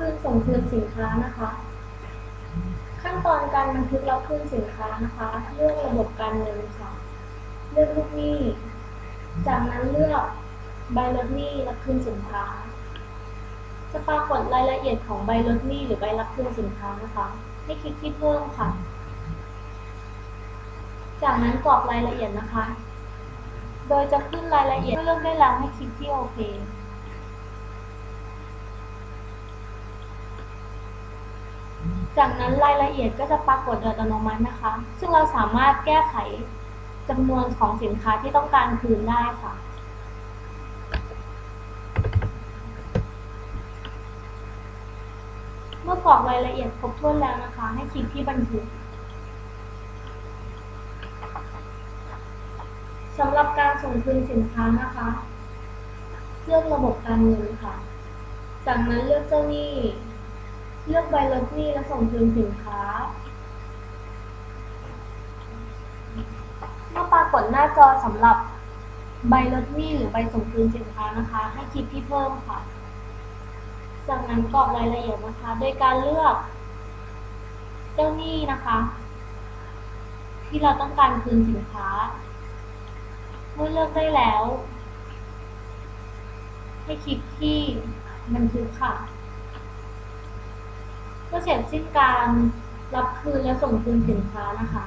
คืนส่งคืนสินค้านะคะ ขั้นตอนการบันทึกรับคืนสินค้านะคะเลือกระบบการเงินค่ะ เลือกลูกหนี้ จากนั้นเลือกใบลดหนี้รับคืนสินค้า จะปรากฏรายละเอียดของใบลดหนี้หรือใบรับคืนสินค้านะคะ ให้คลิกที่เพิ่มค่ะ จากนั้นกรอกรายละเอียดนะคะ โดยจะขึ้นรายละเอียดเมื่อเลือกได้แล้วให้คลิกที่โอเค จากนั้นรายละเอียดก็จะปรากฏโดยอัตโนมัตินะคะ ซึ่งเราสามารถแก้ไขจำนวนของสินค้าที่ต้องการคืนได้ค่ะ เมื่อกรอกรายละเอียดครบถ้วนแล้วนะคะ ให้คลิกที่บันทึกสำหรับการส่งคืนสินค้านะคะ เลือกระบบการเงินค่ะ จากนั้นเลือกเจ้าหนี้ เลือกใบลดหนี้และส่งคืนสินค้า เมื่อปรากฏหน้าจอสำหรับใบลดหนี้หรือใบส่งคืนสินค้านะคะ ให้คลิกที่เพิ่มค่ะ จากนั้นกรอกรายละเอียดนะคะ โดยการเลือก เจ้าหนี้นะคะ ที่เราต้องการคืนสินค้า เมื่อเลือกได้แล้ว ให้คลิกที่บันทึกค่ะ เมื่อเสร็จสิ้นการรับคืนและส่งคืนสินค้านะคะ